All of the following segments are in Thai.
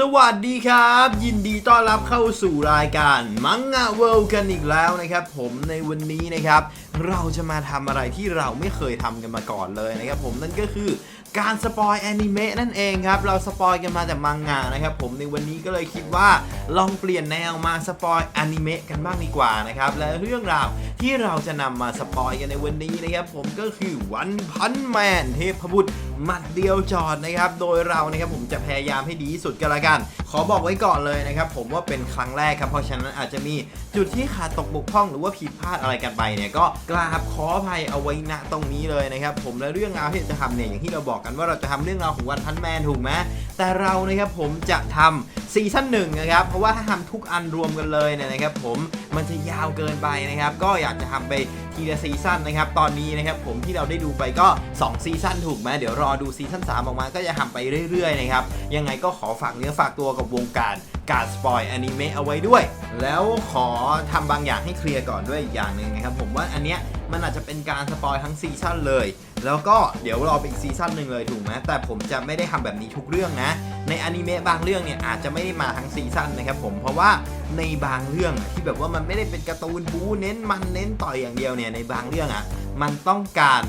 สวัสดีครับ ยินดีต้อนรับเข้าสู่รายการมังงะเวิลด์กันอีกแล้วนะครับ ผมในวันนี้นะครับ เราจะมาทำอะไรที่เราไม่เคยทำกันมาก่อนเลยนะครับ ผมนั่นก็คือ การสปอยแอนิเมะนั่นเองครับ เราสปอยกันมาแต่มังงะนะครับ ผมในวันนี้ก็เลยคิดว่าลองเปลี่ยนแนวมาสปอยแอนิเมะกันบ้างดีกว่านะครับ และเรื่องราวที่เราจะนำมาสปอยกันในวันนี้นะครับผมก็คือวันพันแมนเทพบุตรหมัดเดียวจอดนะครับ โดยเรานะครับผมจะพยายามให้ดีที่สุดกันละกัน ขอบอกไว้ก่อนเลยนะครับ ผมว่าเป็นครั้งแรกครับ เพราะฉะนั้นอาจจะมีจุดที่ขาดตกบกพร่องหรือว่าผิดพลาดอะไรกันไปเนี่ยก็กราบขออภัยเอาไว้ณตรงนี้เลยนะครับ ผมและเรื่องราวที่จะทำเนี่ยอย่างที่เราบอกกันว่าเราจะทำเรื่องราวของวันพันแมนถูกไหมแต่เรานะครับผมจะทำซีซั่นหนึ่งนะครับ เพราะว่าถ้าทำทุกอันรวมกันเลยเนี่ยนะครับ ผมมันจะยาวเกินไปนะครับ ก็อยากจะทำไปทีละซีซั่นนะครับ ตอนนี้นะครับผมที่เราได้ดูไปก็ 2 ซีซั่นถูกไหมเดี๋ยวรอดูซีซั่น3ออกมาก็จะทำไปเรื่อยๆนะครับ ยังไงก็ขอฝากเนื้อฝากตัวกับวงการการสปอยอนิเมะเอาไว้ด้วย แล้วขอทำบางอย่างให้เคลียร์ก่อนด้วยอีกอย่างหนึ่งนะครับผมว่าอันเนี้ยมันอาจจะเป็นการสปอยทั้งซีซั่นเลย แล้วก็เดี๋ยวรอไปอีกซีซั่นหนึ่งเลยถูกไหมแต่ผมจะไม่ได้ทำแบบนี้ทุกเรื่องนะ ในอนิเมะบางเรื่องเนี่ยอาจจะไม่ได้มาทั้งซีซั่นนะครับผมเพราะว่าในบางเรื่องอะที่แบบว่ามันไม่ได้เป็นการ์ตูนบู๊เน้นมันเน้นต่อยอย่างเดียวเนี่ยในบางเรื่องอะมันต้องการ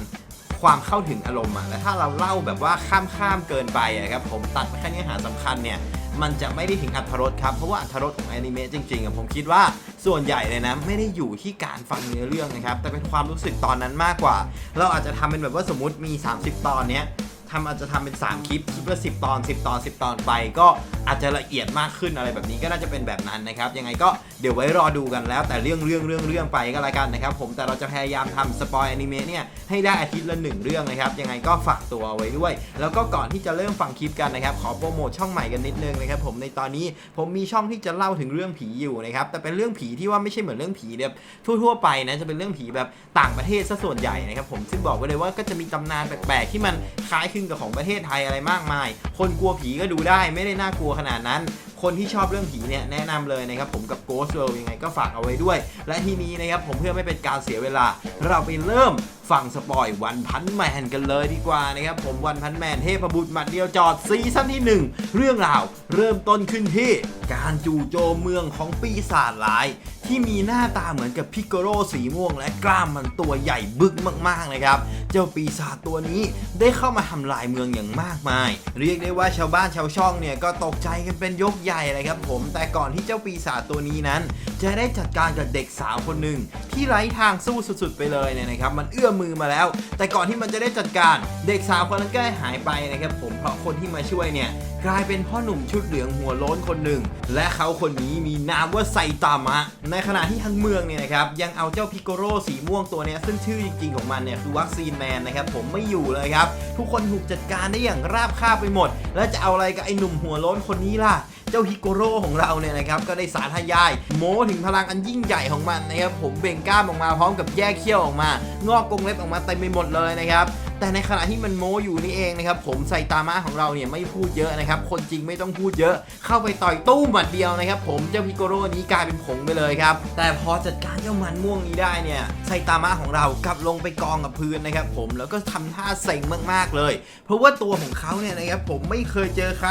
ความเข้าถึงอารมณ์อะและถ้าเราเล่าแบบว่าข้ามข้ามๆเกินไปอะครับผมตัดไปแค่เนื้อหาสำคัญเนี่ย มันจะไม่ได้ถึงอัธรสครับ เพราะว่าอัธรสของแอนิเมะจริงๆอะผมคิดว่าส่วนใหญ่เลยนะ ไม่ได้อยู่ที่การฟังเนื้อเรื่องนะครับ แต่เป็นความรู้สึกตอนนั้นมากกว่า เราอาจจะทำเป็นแบบว่าสมมติมี 30 ตอนเนี้ย ทำอาจจะทำเป็น 3 คลิปคิดว่า10 ตอน 10 ตอน 10 ตอนไป ก็อาจจะละเอียดมากขึ้นอะไรแบบนี้ก็น่าจะเป็นแบบนั้นนะครับ ยังไงก็เดี๋ยวไว้รอดูกันแล้ว แต่เรื่องเรื่องเรื่องเรื่องไปก็แล้วกันนะครับ ผมแต่เราจะพยายามทำสปอยอนิเมะเนี่ยให้ได้อาทิตย์ละหนึ่งเรื่องนะครับ ยังไงก็ฝากตัวไว้ด้วย แล้วก็ก่อนที่จะเริ่มฟังคลิปกันนะครับ ขอโปรโมทช่องใหม่กันนิดนึงนะครับ ผมในตอนนี้ผมมีช่องที่จะเล่าถึงเรื่องผีอยู่นะครับ แต่เป็นเรื่องผีที่ว่าไม่ใช่เหมือนเรื่องผีแบบทั่วๆไปนะ จะเป็นเรื่องผีแบบต่างประเทศซะส่วนใหญ่นะครับ ผมซึ่งบอกไว้เลยว่าก็จะมีตำนานแปลกๆที่มันคล้ายคลึงกับของประเทศไทยอะไรมากมาย คนกลัวผีก็ดูได้ไม่ได้น่ากลัวขนาดนั้น คนที่ชอบเรื่องผีเนี่ยแนะนำเลยนะครับผมกับ Ghost World ยังไงก็ฝากเอาไว้ด้วย และทีนี้นะครับผมเพื่อไม่เป็นการเสียเวลา เราไปเริ่มฟังสปอยวันพันแมนกันเลยดีกว่านะครับผมวันพันแมนเทพบุตรหมัดเดียวจอดซีซั่นที่ 1 เรื่องราวเริ่มต้นขึ้นที่การจู่โจมเมืองของปีศาจร้าย ที่มีหน้าตาเหมือนกับพิกโกโรสีม่วง และกล้ามมันตัวใหญ่บึกมากๆนะครับ เจ้าปีศาจตัวนี้ได้เข้ามาทำลายเมืองอย่างมากมาย เรียกได้ว่าชาวบ้านชาวช่องเนี่ยก็ตกใจกันเป็นยกใหญ่เลยครับผมแต่ก่อนที่เจ้าปีศาจตัวนี้นั้นจะได้จัดการกับเด็กสาวคนหนึ่งที่ไร้ทางสู้สุดๆไปเลยเนี่ยนะครับ มันเอื้อมือมาแล้ว แต่ก่อนที่มันจะได้จัดการเด็กสาวคนนั้นก็ได้หายไปนะครับผมเพราะคนที่มาช่วยเนี่ยกลายเป็นพ่อหนุ่มชุดเหลืองหัวโล้นคนหนึ่ง และเขาคนนี้มีนามว่าไซตามะ ในขณะที่ทั้งเมืองเนี่ยนะครับยังเอาเจ้าพิโกโรสีม่วงตัวนี้ซึ่งชื่อจริงๆของมันเนี่ยคือวัคซีนแมนนะครับผมไม่อยู่เลยครับ ทุกคนถูกจัดการได้อย่างราบคาบไปหมด แล้วจะเอาอะไรกับไอ้หนุ่มหัวโล้นคนนี้ล่ะ เจ้าฮิโกโร่ของเราเนี่ยนะครับก็ได้สาธยายโม้ถึงพลังอันยิ่งใหญ่ของมันนะครับผมเบ่งกล้ามออกมาพร้อมกับแยกเขี้ยวออกมา งอกกรงเล็บออกมาเต็มไปหมดเลยนะครับแต่ในขณะที่มันโม้อยู่นี่เองนะครับผมใส่ตามาของเราเนี่ยไม่พูดเยอะนะครับคนจริงไม่ต้องพูดเยอะ เข้าไปต่อยตู้หมัดเดียวนะครับผมเจ้าพิโกโร่นี้กลายเป็นผงไปเลยครับแต่พอจัดการเจ้ามันม่วงนี้ได้เนี่ยไซตามะของเรากลับลงไปกองกับพื้นนะครับผมแล้วก็ทำท่าเซ็งมากๆเลย เพราะว่าตัวของเขาเนี่ยนะครับผมไม่เคยเจอใคร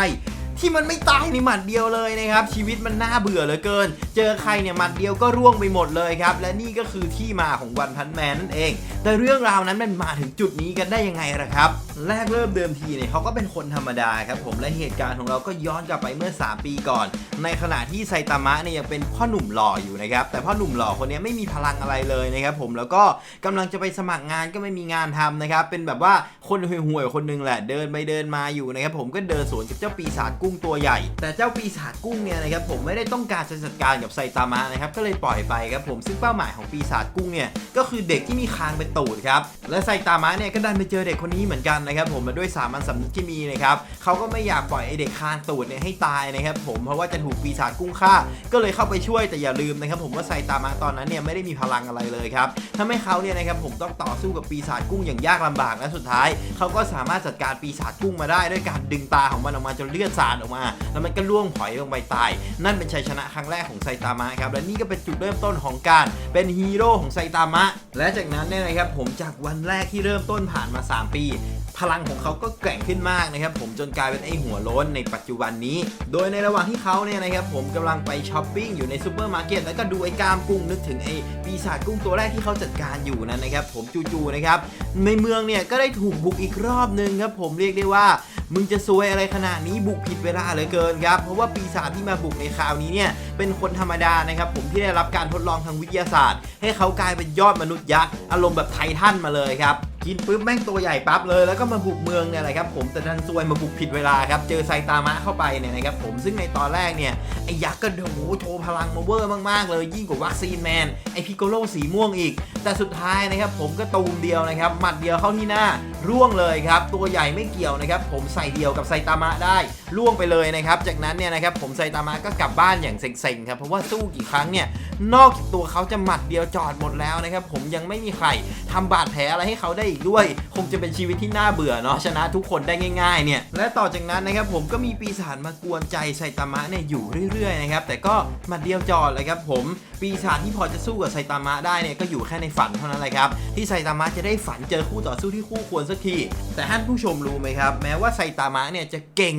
ที่มันไม่ตายในหมัดเดียวเลยนะครับ ชีวิตมันน่าเบื่อเหลือเกิน เจอใครเนี่ยหมัดเดียวก็ร่วงไปหมดเลยครับ และนี่ก็คือที่มาของวันพันแมนนั่นเอง แต่เรื่องราวนั้นมันมาถึงจุดนี้กันได้ยังไงล่ะครับ แรกเริ่มเดิมทีเนี่ยเขาก็เป็นคนธรรมดาครับผมและเหตุการณ์ของเราก็ย้อนกลับไปเมื่อ 3 ปีก่อน ในขณะที่ไซตามะเนี่ยยังเป็นพ่อหนุ่มหล่ออยู่นะครับแต่พ่อหนุ่มหล่อคนนี้ไม่มีพลังอะไรเลยนะครับผมแล้วก็กำลังจะไปสมัครงานก็ไม่มีงานทำนะครับเป็นแบบว่าคนห่วยๆคนหนึงแหละเดินไปเดินมาอยู่นะครับผมก็เดินสวนกับเจ้าปีศาจกงตัวใหญ่ แต่เจ้าปีศาจกุ้งเนี่ยนะครับผมไม่ได้ต้องการจะจัดการกับไซตามะนะครับก็เลยปล่อยไปครับผมซึ่งเป้าหมายของปีศาจกุ้งเนี่ยก็คือเด็กที่มีคางเป็นตูดครับและไซตามะเนี่ยก็ดันไปเจอเด็กคนนี้เหมือนกันนะครับผมมาด้วยสามัญสำนึกที่มีนะครับเขาก็ไม่อยากปล่อยไอเด็กคางตูดเนี่ยให้ตายนะครับผมเพราะว่าจะถูกปีศาจกุ้งฆ่า ก็เลยเข้าไปช่วยแต่อย่าลืมนะครับผมว่าไซตามะตอนนั้นเนี่ยไม่ได้มีพลังอะไรเลยครับทำให้เขาเนี่ยนะครับผมต้องต่อสู้กับปีศาจกุ้งอย่างยากลำบากและสุดท้าย เขาก็สามารถจัดการปีศาจกุ้งมาได้ด้วยการดึงตาของมันออกมาจนเลือดสาดออกมา แล้วมันก็ล่วงผอยลงไปตาย นั่นเป็นชัยชนะครั้งแรกของไซตามะครับ และนี่ก็เป็นจุดเริ่มต้นของการเป็นฮีโร่ของไซตามะ และจากนั้นเนี่ยนะครับผมจากวันแรกที่เริ่มต้นผ่านมา 3 ปี พลังของเขาก็แกร่งขึ้นมากนะครับผมจนกลายเป็นไอหัวโล้นในปัจจุบันนี้ โดยในระหว่างที่เขาเนี่ยนะครับผมกำลังไปช้อปปิ้งอยู่ในซูเปอร์มาร์เก็ตแล้วก็ดูไอ้กล้ามกุ้งนึกถึงไอ้ปีศาจกุ้งตัวแรกที่เขาจัดการอยู่นั้นนะครับผมจู่ๆนะครับในเมืองเนี่ยก็ได้ถูกบุกอีกรอบนึงครับผมเรียกได้ว่ามึงจะซวยอะไรขนาดนี้บุกผิดเวลาเหลือเกินครับ เพราะว่าปีศาจที่มาบุกในคราวนี้เนี่ยเป็นคนธรรมดานะครับผมที่ได้รับการทดลองทางวิทยาศาสตร์ ให้เขากลายเป็นยอดมนุษย์ยักษ์อารมณ์แบบไททันมาเลยครับ กินปุ๊บแม่งตัวใหญ่ปั๊บเลยแล้วก็มาบุกเมืองเนี่ยแหละครับผมแต่ดันซวยมาบุกผิดเวลาครับเจอไซตามะเข้าไปเนี่ยนะครับผมซึ่งในตอนแรกเนี่ยไอ้ยักษ์ก็โอ้โหโชว์พลังมาเวอร์มากๆเลยยิ่งกว่าวัคซีนแมนไอพิโกโลสีม่วงอีก แต่สุดท้ายนะครับผมก็ตูมเดียวนะครับหมัดเดียวเข้าที่หน้าร่วงเลยครับตัวใหญ่ไม่เกี่ยวนะครับผมใส่เดียวกับไซตามะได้ร่วงไปเลยนะครับ จากนั้นเนี่ยนะครับผมไซตามะก็กลับบ้านอย่างเซ็งๆครับเพราะว่าสู้กี่ครั้งเนี่ยนอกจากตัวเขาจะหมัดเดียวจอดหมดแล้วนะครับผมยังไม่มีใครทำบาดแผลอะไรให้เขาได้อีกด้วย คงจะเป็นชีวิตที่น่าเบื่อเนาะชนะทุกคนได้ง่ายๆเนี่ยและต่อจากนั้นนะครับผมก็มีปีศาจมากวนใจไซตามะเนี่ยอยู่เรื่อยๆนะครับแต่ก็หมัดเดียวจอดเลยครับผมปีศาจที่พอจะสู้กับไซตามะได้เนี่ยก็อยู่แค่ในฝันเท่านั้นแหละครับที่ไซตามะจะได้ฝันเจอคู่ต่อสู้ที่คู่ควรสักทีแต่ท่านผู้ชมรู้ไหมครับแม้ว่าไซตามะเนี่ยจะเก่ง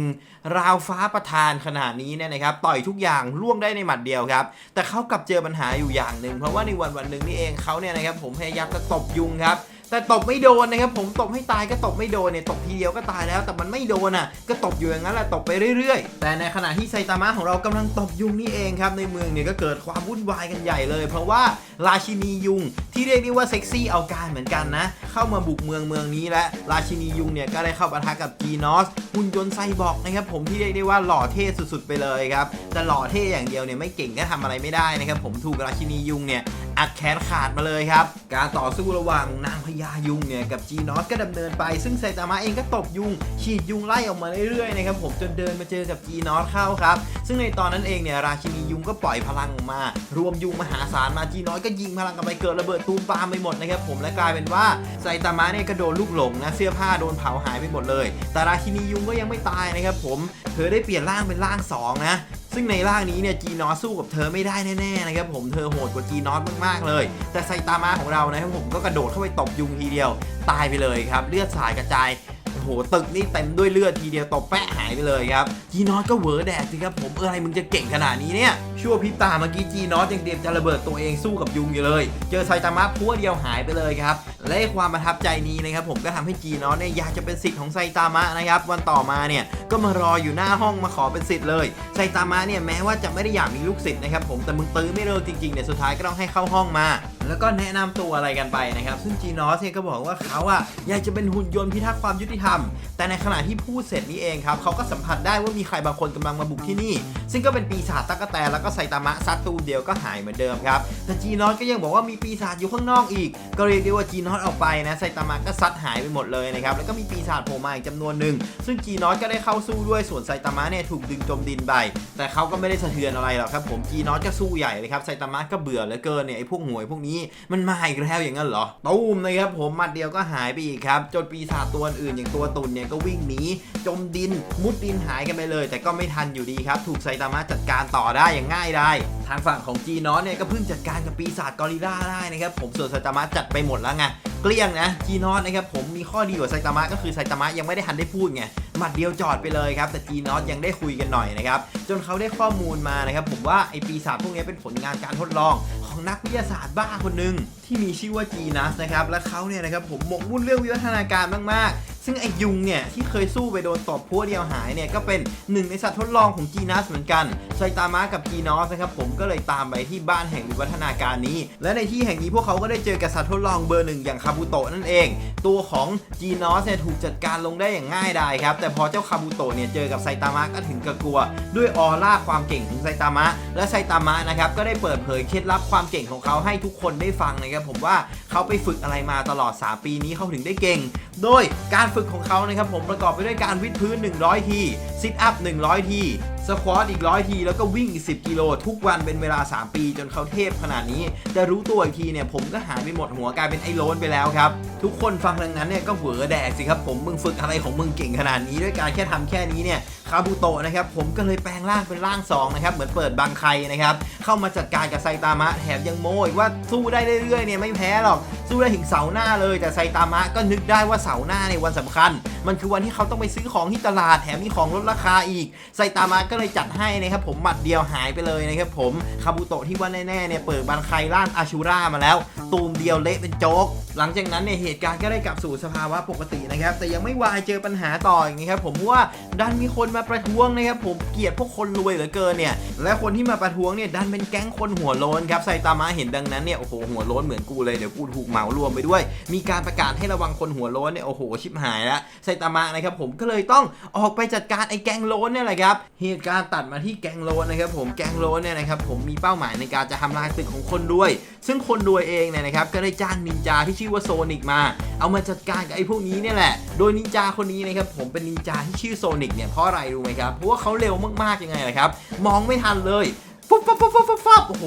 ราวฟ้าประทานขนาดนี้เนี่ยนะครับต่อยทุกอย่างล่วงได้ในหมัดเดียวครับ แต่เขากลับเจอปัญหาอยู่อย่างหนึ่งเพราะว่าในวันวันหนึ่งนี่เองเขาเนี่ยนะครับผมพยายามจะตบยุงครับแต่ตบไม่โดนนะครับผมตบให้ตายก็ตบไม่โดนเนี่ยตบทีเดียวก็ตายแล้วแต่มันไม่โดนอะก็ตบอยู่อย่างนั้นแหละตบไปเรื่อยๆ แต่ในขณะที่ไซตามะของเรากำลังตบยุงนี่เองครับในเมืองเนี่ยก็เกิดความวุ่นวายกันใหญ่เลย เพราะว่าราชินียุง ที่เรียกได้ว่าเซ็กซี่เอาการเหมือนกันนะ เข้ามาบุกเมืองเมืองนี้และราชินียุงเนี่ยก็ได้เข้าปะทะกับจีนอสหุ่นยนต์ไซบอร์กนะครับผมที่เรียกได้ว่าหล่อเท่สุดๆไปเลยครับแต่หล่อเท่อย่างเดียวเนี่ยไม่เก่งก็ทำอะไรไม่ได้นะครับผมถูกราชินียุงเนี่ยอัดแขนขาดมาเลยครับ การต่อสู้ระหว่างนางพญายุงเนี่ยกับจีนอสก็ดำเนินไป ซึ่งไซตามะเองก็ตบยุง ฉีดยุงไล่ออกมาเรื่อยๆนะครับผมจนเดินมาเจอกับจีนอสเข้าครับ ซึ่งในตอนนั้นเองเนี่ยราชินียุงก็ปล่อยพลังออกมา รวมยุงมหาศาลมาจีนอสก็ยิงพลังกันไปเกิดระเบิดตูมปามไปหมดนะครับผมและกลายเป็นว่าไซตามะเนี่ยก็โดนลูกหลงนะเสื้อผ้าโดนเผาหายไปหมดเลย แต่ราชินียุงก็ยังไม่ตายนะครับผมเธอได้เปลี่ยนร่างเป็นร่างสองนะซึ่งในร่างนี้เนี่ยจีนอสสู้กับเธอไม่ได้แน่ๆนะครับผมเธอโหดกว่าจีนอสมากๆเลย แต่ไซตามะของเรานะครับผมก็กระโดดเข้าไปตบยุงทีเดียว ตายไปเลยครับเลือดสาดกระจายโอ้โหตึกนี่เต็มด้วยเลือดทีเดียวตบแปะหายไปเลยครับจีนอสก็เวอร์แดกสิครับผมเอออะไรมึงจะเก่งขนาดนี้เนี่ยชั่วพริบตาเมื่อกี้จีนอสยังเตรียมจะระเบิดตัวเองสู้กับยุงอยู่เลย เจอไซตามะพัวเดียวหายไปเลยครับ และความประทับใจนี้นะครับผมก็ทำให้จีนอสเนี่ยอยากจะเป็นสิทธิ์ของไซตามะนะครับ วันต่อมาเนี่ยก็มารออยู่หน้าห้องมาขอเป็นสิทธิ์เลยไซตามะเนี่ยแม้ว่าจะไม่ได้อยากมีลูกศิษย์นะครับผมแต่มึงตื้อไม่เลิกจริงๆเนี่ยสุดท้ายก็ต้องให้เข้าห้องมา แล้วก็แนะนำตัวอะไรกันไปนะครับซึ่งจีนอสเนี่ยก็บอกว่าเขาอะอยากจะเป็นหุ่นยนต์พิทักษ์ความยุติธรรม แต่ในขณะที่พูดเสร็จนี้เองครับเขาก็สัมผัสได้ว่ามีใครบางคนกำลังมาบุกที่นี่ ซึ่งก็เป็นปีศาจตั๊กแตนแล้วก็ไซตามะซัดตูเดียวก็หายเหมือนเดิมครับแต่จีนอสก็ยังบอกว่ามีปีศาจอยู่ข้างนอกอีก ก็เรียกได้ว่าจีนอสออกไปนะไซตามะก็ซัดหายไปหมดเลยนะครับแล้วก็มีปีศาจโผล่มาอีกจำนวนหนึ่งซึ่งจีนอสก็ได้เข้าสู้ด้วยส่วนไซตามะเนี่ยถูกดึงจมดินไปแต่เขาก็ไม่ได้สะเทือนอะไรหรอกครับผมจีนอสก็สู้ใหญ่เลยครับไซตามะก็เบื่อเหลือเกินเนี่ยไอ้พวกหวยพวกนี้มันมาอีกแล้วอย่างนั้นเหรอตูมนะครับผมมัดเดียวก็หายไปอีกครับจนปีศาจตัวอื่นอย่างตัวตุนเนี่ยก็วิ่งหนีจมดินมุดดินหายกันไปเลย แต่ก็ไม่ทันอยู่ดีครับถูกไซตามะจัดการต่อได้อย่างง่ายได้ทางฝั่งของจีนอสเนี่ยก็เพิ่งจัดการกับปีศาจกอริลลาได้นะครับผมส่วนไซตามะจัดไปหมดแล้วไงเกลี้ยงนะจีนอสนะครับผมมีข้อดีกว่าไซตามะก็คือไซตามะยังไม่ได้ทันได้พูดไงหมัดเดียวจอดไปเลยครับแต่จีนอสยังได้คุยกันหน่อยนะครับจนเขาได้ข้อมูลมานะครับผมว่าไอปีศาจพวกนี้เป็นผลงานการทดลองของนักวิทยาศาสตร์บ้าคนหนึ่ง ที่มีชื่อว่าจีนัสนะครับ และเขาเนี่ยนะครับผมหมกมุ่นเรื่องวิวัฒนาการมากๆ ซึ่งไอยุงเนี่ยที่เคยสู้ไปโดนตบพัวเดียวหายเนี่ยก็เป็นหนึ่งในสัตว์ทดลองของจีนัสเหมือนกันไซตามะกับจีนอสนะครับผมก็เลยตามไปที่บ้านแห่งวิวัฒนาการนี้ และในที่แห่งนี้พวกเขาก็ได้เจอกับสัตว์ทดลองเบอร์หนึ่งอย่างคาบุโตะนั่นเอง ตัวของจีนอสเนี่ยถูกจัดการลงได้อย่างง่ายดายครับแต่พอเจ้าคาบุโตะเนี่ยเจอกับไซตามะก็ถึงกับกลัว ด้วยออร่าความเก่งของไซตามะและไซตามะนะครับก็ได้เปิดเผยเคล็ดลับความเก่งของเขาให้ทุกคนได้ฟังนะครับผมว่าเขาไปฝึกอะไรมาตลอด 3 ปีนี้เขาถึงได้เก่ง โดยการฝึกของเขานะครับผมประกอบไปด้วยการวิดพื้น 100 ทีซิทอัพ 100 ที สควอตอีก100ที แล้วก็วิ่งอีก 10 กิโล ทุกวันเป็นเวลา 3 ปี จนเขาเทพขนาดนี้ แต่รู้ตัวอีกทีเนี่ยผมก็หายไปหมดหัวกลายเป็นไอ้โลนไปแล้วครับ ทุกคนฟังดังนั้นเนี่ยก็เหวอแดกสิครับผมมึงฝึกอะไรของมึงเก่งขนาดนี้ด้วยการแค่ทำแค่นี้เนี่ยคาบุโตะนะครับผมก็เลยแปลงร่างเป็นร่าง2นะครับเหมือนเปิดบางใครนะครับเข้ามาจัดการกับไซตามะแถมยังโม้อีกว่าสู้ได้เรื่อยๆเนี่ยไม่แพ้หรอกสู้ได้ถึงเสาหน้าเลยแต่ไซตามะก็นึกได้ว่าเสาหน้าในวันสำคัญ มันคือวันที่เขาต้องไปซื้อของที่ตลาดแถมมีของลดราคาอีกไซตามะก็เลยจัดให้นะครับผมหมัดเดียวหายไปเลยนะครับผมคาบุโตะที่ว่าแน่ๆเนี่ยเปิดบันไคล่านอาชูรามาแล้ว ตูมเดียวเละเป็นโจ๊ก หลังจากนั้นเนี่ยเหตุการณ์ก็ได้กลับสู่สภาวะปกตินะครับ แต่ยังไม่วายเจอปัญหาต่ออย่างนี้ครับผมว่าดันมีคนมาประท้วงนะครับผมเกลียดพวกคนรวยเหลือเกินเนี่ยและคนที่มาประท้วงเนี่ยดันเป็นแก๊งคนหัวโล้นครับไซตามะเห็นดังนั้นเนี่ยโอ้โหหัวโล้นเหมือนกูเลยเดี๋ยวกูถูกเหมารวมไปด้วย มีการประกาศให้ระวังคนหัวโล้นเนี่ยโอ้โหชิบหายแล้วไซตามะนะครับผมก็เลยต้องออกไปจัดการไอ้แก๊งโล้นเนี่ยแหละครับเหตุการตัดมาที่แกงโลนะครับผมแกงโลเนี่ยนะครับผมมีเป้าหมายในการจะทำลายตึกของคนรวย ซึ่งคนรวยเองเนี่ยนะครับก็ได้จ้างนินจาที่ชื่อว่าโซนิกมา เอามาจัดการกับไอ้พวกนี้เนี่ยแหละ โดยนินจาคนนี้นะครับผมเป็นนินจาที่ชื่อโซนิกเนี่ยเพราะอะไรรู้ไหมครับเพราะว่าเขาเร็วมากๆยังไงล่ะครับมองไม่ทันเลย ฟุบฟับฟับฟับฟับฟับโอ้โห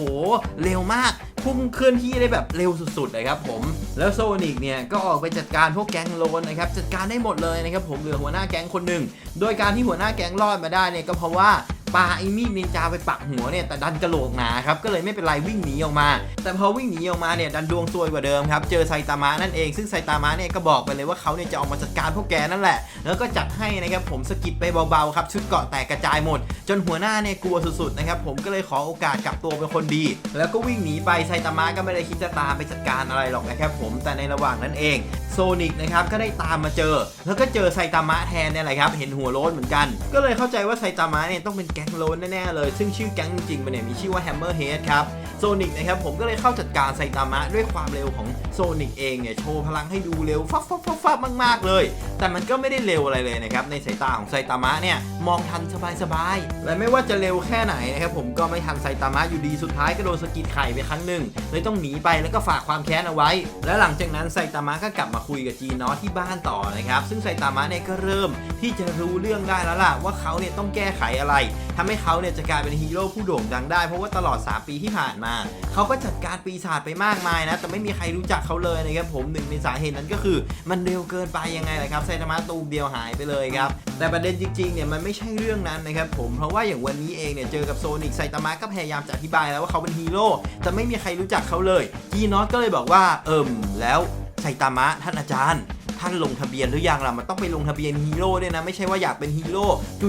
เร็วมากพุ่งเคลื่อนที่ได้แบบเร็วสุดๆเลยครับผม แล้วโซนิกเนี่ยก็ออกไปจัดการพวกแก๊งโลนนะครับ จัดการได้หมดเลยนะครับผมเหลือหัวหน้าแก๊งคนหนึ่ง โดยการที่หัวหน้าแก๊งรอดมาได้เนี่ยก็เพราะว่า ปาไอ้มีดนินจาไปปักหัวเนี่ยแต่ดันกระโหลกหนาครับก็เลยไม่เป็นไรวิ่งหนีออกมา แต่พอวิ่งหนีออกมาเนี่ยดันดวงซวยกว่าเดิมครับเจอไซตามะนั่นเองซึ่งไซตามะเนี่ยก็บอกไปเลยว่าเขาเนี่ยจะออกมาจัดการพวกแกนั่นแหละ แล้วก็จัดให้นะครับผมสกิดไปเบาๆครับชุดเกาะแตกกระจายหมด จนหัวหน้าเนี่ยกลัวสุดๆนะครับผมก็เลยขอโอกาสกลับตัวเป็นคนดี แล้วก็วิ่งหนีไปไซตามะก็ไม่ได้คิดจะตามไปจัดการอะไรหรอกนะครับผมแต่ในระหว่างนั้นเองโซนิกนะครับก็ได้ตามมาเจอ แล้วก็เจอไซตามะแทนเนี่ยแหละครับเห็นหัวโล้นเหมือนกัน ก็เลยเข้าใจว่าไซตามะเนี่ยต้องเป็นแกงโลนแน่ๆเลย ซึ่งชื่อแก๊งจริงๆมันเนี่ยมีชื่อว่าแฮมเมอร์เฮดครับโซนิกนะครับผมก็เลยเข้าจัดการไซตามะด้วยความเร็วของโซนิกเองเนี่ยโชว์พลังให้ดูเร็วฟับฟับฟับฟับมากๆเลย แต่มันก็ไม่ได้เร็วอะไรเลยนะครับในสายตาของไซตามะเนี่ยมองทันสบายๆและไม่ว่าจะเร็วแค่ไหนนะครับผมก็ไม่ทันไซตามะอยู่ดีสุดท้ายก็โดนสะกิดไข่ไปครั้งหนึ่งเลยต้องหนีไปแล้วก็ฝากความแค้นเอาไว้ และหลังจากนั้นไซตามะก็กลับมาคุยกับจีนอที่บ้านต่อนะครับซึ่งไซตามะเนี่ยก็เริ่มที่จะรู้เรื่องได้แล้วล่ะว่าเขาเนี่ยต้องแก้ไขอะไรทำให้เขาเนี่ยจะกลายเป็นฮีโร่ผู้โด่งดังได้ เพราะว่าตลอด 3 ปีที่ผ่านมา เขาก็จัดการปีศาจไปมากมายนะ แต่ไม่มีใครรู้จักเขาเลยนะครับผมหนึ่งในสาเหตุนั้นก็คือ มันเร็วเกินไปยังไงล่ะครับไซตามะตูมเดียวหายไปเลยครับ แต่ประเด็นจริงๆเนี่ยมันไม่ใช่เรื่องนั้นนะครับผมเพราะว่าอย่างวันนี้เองเนี่ยเจอกับโซนิกไซตามะก็พยายามจะอธิบายแล้วว่าเขาเป็นฮีโร่แต่ไม่มีใครรู้จักเขาเลยจีนอตก็เลยบอกว่าเอิมแล้วไซตามะท่านอาจารย์ ท่านลงทะเบียนหรือยังล่ะมันต้องไปลงทะเบียนฮีโร่ด้วยนะ ไม่ใช่ว่าอยากเป็นฮีโร่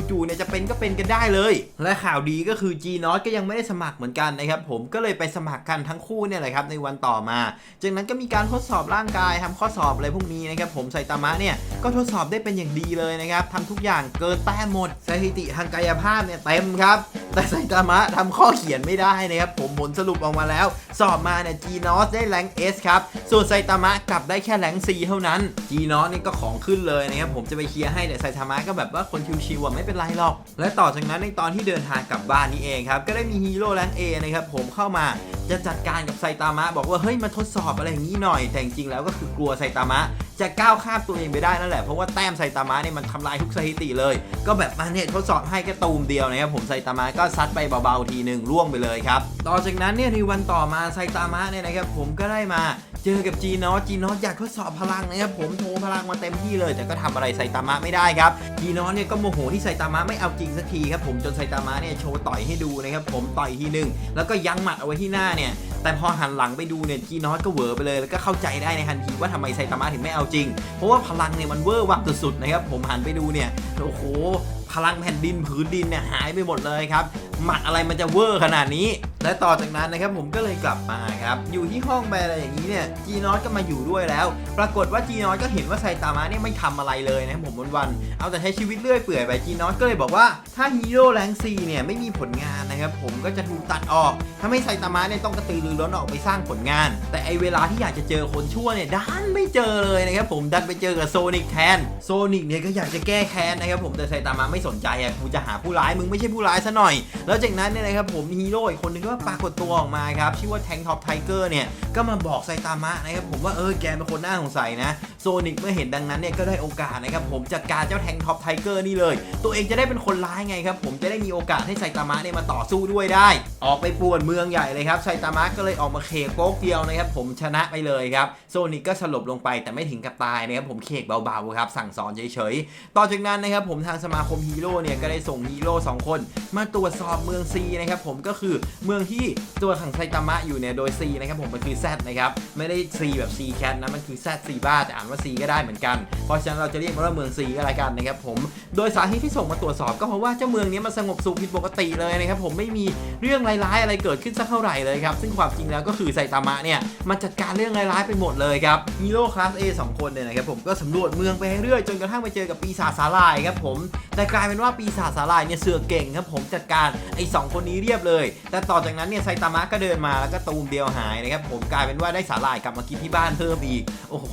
จู่ๆเนี่ยจะเป็นก็เป็นกันได้เลย และข่าวดีก็คือ G n o t ก็ยังไม่ได้สมัครเหมือนกันนะครับผมก็เลยไปสมัครกันทั้งคู่เนี่ยแหละครับในวันต่อมา จากนั้นก็มีการทดสอบร่างกายทำข้อสอบอะไรพวกนี้นะครับผมไซตามะเนี่ยก็ทดสอบได้เป็นอย่างดีเลยนะครับทำทุกอย่างเกินแต้มหมดสถิติทางกายภาพเนี่ยเต็มครับ แต่ไซตามะทำข้อเขียนไม่ได้นะครับ ผมผลสรุปออกมาแล้ว สอบมาเนี่ยจีนอสได้แรง S ครับ ส่วนไซตามะกลับได้แค่แรง C เท่านั้นจีนอสนี่ก็ของขึ้นเลยนะครับ ผมจะไปเคลียร์ให้แต่ไซตามะก็แบบว่าคนชิวๆไม่เป็นไรหรอก และต่อจากนั้นในตอนที่เดินทางกลับบ้านนี่เองครับก็ได้มีฮีโร่แรง A นะครับผมเข้ามา จะจัดการกับไซตามะบอกว่าเฮ้ยมาทดสอบอะไรอย่างนี้หน่อย แต่จริงๆแล้วก็คือกลัวไซตามะ จะก้าวข้ามตัวเองไปได้นั่นแหละ เพราะว่าแต้มไซตามะเนี่ยมันทำลายทุกสถิติเลย ก็แบบมาเนี่ยทดสอบให้แค่ตูมเดียวนะครับผมไซตามะก็ซัดไปเบาๆทีหนึ่งร่วงไปเลยครับต่อจากนั้นเนี่ยในวันต่อมาไซตามะเนี่ยนะครับผมก็ได้มา เจอกับจีนอตจีนอตอยากทดสอบพลังนะครับผมโชว์พลังมาเต็มที่เลย แต่ก็ทำอะไรไซตามะไม่ได้ครับจีนอตเนี่ยก็โมโหที่ไซตามะไม่เอาจริงสักทีครับผมจนไซตามะเนี่ยโชว์ต่อยให้ดูนะครับผมต่อยทีหนึ่งแล้วก็ยั้งหมัดเอาไว้ที่หน้าเนี่ยแต่พอหันหลังไปดูเนี่ยจีนอตก็เหวอไปเลย แล้วก็เข้าใจได้ในทันทีว่าทำไมไซตามะถึงไม่เอาจริง เพราะว่าพลังเนี่ยมันเวอร์วับสุดๆนะครับผมหันไปดูเนี่ยโอ้โหพลังแผ่นดินผืนดินเนี่ยหายไปหมดเลยครับ หมัดอะไรมันจะเวอร์ขนาดนี้ และต่อจากนั้นนะครับผมก็เลยกลับมาครับ อยู่ที่ห้องไปอะไรอย่างนี้เนี่ยจีนอตก็มาอยู่ด้วยแล้ว ปรากฏว่าจีนอตก็เห็นว่าไซตามะเนี่ยไม่ทำอะไรเลยนะครับผมวันๆเอาแต่ใช้ชีวิตเรื่อยเปื่อยไปจีนอตก็เลยบอกว่าถ้าฮีโร่แรงซีเนี่ยไม่มีผลงานนะครับผมก็จะถูกตัดออกทำให้ไซตามะเนี่ยต้องกระตือรือร้นออกไปสร้างผลงาน แต่ไอเวลาที่อยากจะเจอคนชั่วเนี่ยดันไม่เจอเลยนะครับผมดันไปเจอกับโซนิกแทนโซนิกเนี่ยก็อยากจะแก้แค้นนะครับผมแต่ไซตามะไม่สนใจอะกูจะหาผู้ร้ายมึงไม่ใช่ผู้ร้ายซะหน่อยแล้วจากนั้นเนี่ยนะครับผมฮีโร่อีกคนนึงก็ปรากฏตัวออกมาครับชื่อว่าแทงท็อปไทเกอร์เนี่ยก็มาบอกไซตามะนะครับผมว่าเออแกเป็นคนน่าสงสัยนะโซนิกเมื่อเห็นดังนั้นเนี่ยก็ได้โอกาสนะครับผมจัดการเจ้าแทงท็อปไทเกอร์นี่เลย ตัวเองจะได้เป็นคนร้ายไงครับผมจะได้มีโอกาสให้ไซตามะเนี่ยมาต่อสู้ด้วยได้ ออกไปป่วนเมืองใหญ่เลยครับไซตามะก็เลยออกมาเคกโป๊กเดียวนะครับผมชนะไปเลยครับโซนิกก็สลบลงไปแต่ไม่ถึงกับตายนะครับผมเคกเบาๆครับสั่งสอนเฉยๆต่อจากนั้นนะครับผมทางสมาคมฮีโร่เนี่ยก็ได้ส่งฮีโร่สองคน มาตรวจสอบเมือง C นะครับผมก็คือเมืองที่ตัวของไซตามะอยู่เนี่ยโดย C นะครับผมมันคือ Z นะครับไม่ได้ C แบบ C cat นะมันคือ Z C บ้าแต่อ่านว่า C ก็ได้เหมือนกัน เพราะฉะนั้นเราจะเรียกมันว่าเมือง C ก็แล้วกันนะครับผมโดยสาเหตุที่ส่งมาตรวจสอบ ก็เพราะว่าเจ้าเมืองนี้มันสงบสุขผิดปกติเลยนะครับผมไม่มีเรื่องร้ายๆอะไรเกิดขึ้นสักเท่าไหร่เลยครับซึ่งความจริงแล้วก็คือไซตามะเนี่ยมันจัดการเรื่องร้ายๆไปหมดเลยครับฮีโร่คลาส A สองคนเนี่ยนะครับผมก็สำรวจเมืองไปเรื่อยๆจนกระทั่งไปเจอกับปีศาจสาลายครับผมแต่กลายเป็นว่าปีศาจสาลายเนี่ยเสือเก่งครับผมจัดการไอ้สองคนนี้เรียบเลย แต่ต่อจากนั้นเนี่ยไซตามะก็เดินมาแล้วก็ตูมเดียวหายนะครับผมกลายเป็นว่าได้สาหร่ายกลับมากินที่บ้านเพิ่มอีกโอ้โห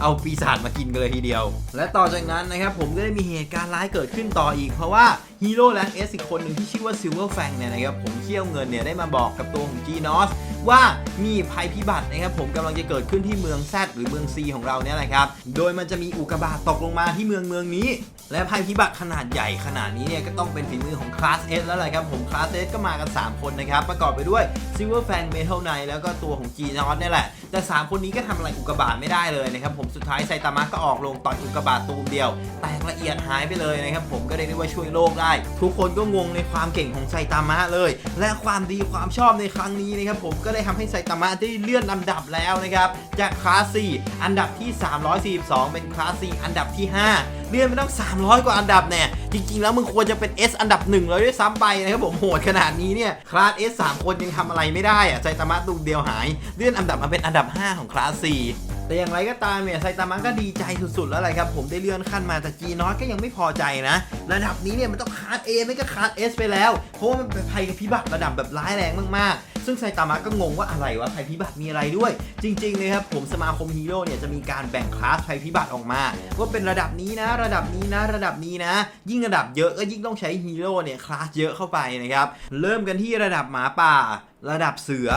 เอาปีศาจมากินกันเลยทีเดียว และต่อจากนั้นนะครับผมก็ได้มีเหตุการณ์ร้ายเกิดขึ้นต่ออีกเพราะว่า ฮีโร่แลนเอสอีกคนหนึ่งที่ชื่อว่าซิลเวอร์แฟงเนี่ยนะครับผมเขี้ยวเงินเนี่ยได้มาบอกกับตัวของจีนอสว่ามีภัยพิบัตินะครับผมกำลังจะเกิดขึ้นที่เมืองแซดหรือเมืองซีของเราเนี่ยแหละครับ โดยมันจะมีอุกกาบาตตกลงมาที่เมืองเมืองนี้ และภัยพิบัติขนาดใหญ่ขนาดนี้เนี่ยก็ต้องเป็นฝีมือของคลาสเอสแล้วแหละครับผมคลาสเอสก็มากัน 3 คนนะครับประกอบไปด้วยซิลเวอร์แฟงเมทัลไนแล้วก็ตัวของจีนอสเนี่ยแหละ แต่ 3 คนนี้ก็ทำอะไรอุกกาบาตไม่ได้เลยนะครับผมสุดท้ายไซตามะก็ออกลงต่อยอุกกาบาตตูมเดียว แตกละเอียดหายไปเลยนะครับผมก็เรียกได้ว่าช่วยโลกได้ ทุกคนก็งงในความเก่งของไซตามะเลย และความดีความชอบในครั้งนี้นะครับผมก็ได้ทำให้ไซตามะได้เลื่อนลำดับแล้วนะครับจากคลาส4อันดับที่ 342 เป็นคลาส4อันดับที่ 5 เลื่อนไปต้อง 300 กว่าอันดับแน่จริง ๆ แล้วมึงควรจะเป็น S อันดับหนึ่งเลยด้วยซ้ำไปนะครับผมโหดขนาดนี้เนี่ยคลาส S 3 คนยังทำอะไรไม่ได้อะไซตามะตูมเดียวหาย เลื่อนอันดับมาเป็นอันดับ 5 ของคลาส 4แต่อย่างไรก็ตามเนี่ยไซตามะก็ดีใจสุด ๆ แล้วแหละครับ ผมได้เลื่อนขั้นมาแต่จีนอสก็ยังไม่พอใจนะ ระดับนี้เนี่ยมันต้องคลาส A ไม่ก็คลาส S ไปแล้ว เพราะว่ามันเป็นภัยพิบัติระดับแบบร้ายแรงมากๆ ซึ่งไซตามะก็งงว่าอะไรวะภัยพิบัติมีอะไรด้วย จริงๆเลยครับผมสมาคมฮีโร่เนี่ยจะมีการแบ่งคลาสภัยพิบัติออกมาว่าเป็นระดับนี้นะ ระดับนี้นะ ระดับนี้นะ ยิ่งระดับเยอะก็ยิ่งต้องใช้ฮีโร่เนี่ยคลาสเยอะเข้าไปนะครับเริ่มกันที่ระดับหมาป่า ระดับเสือ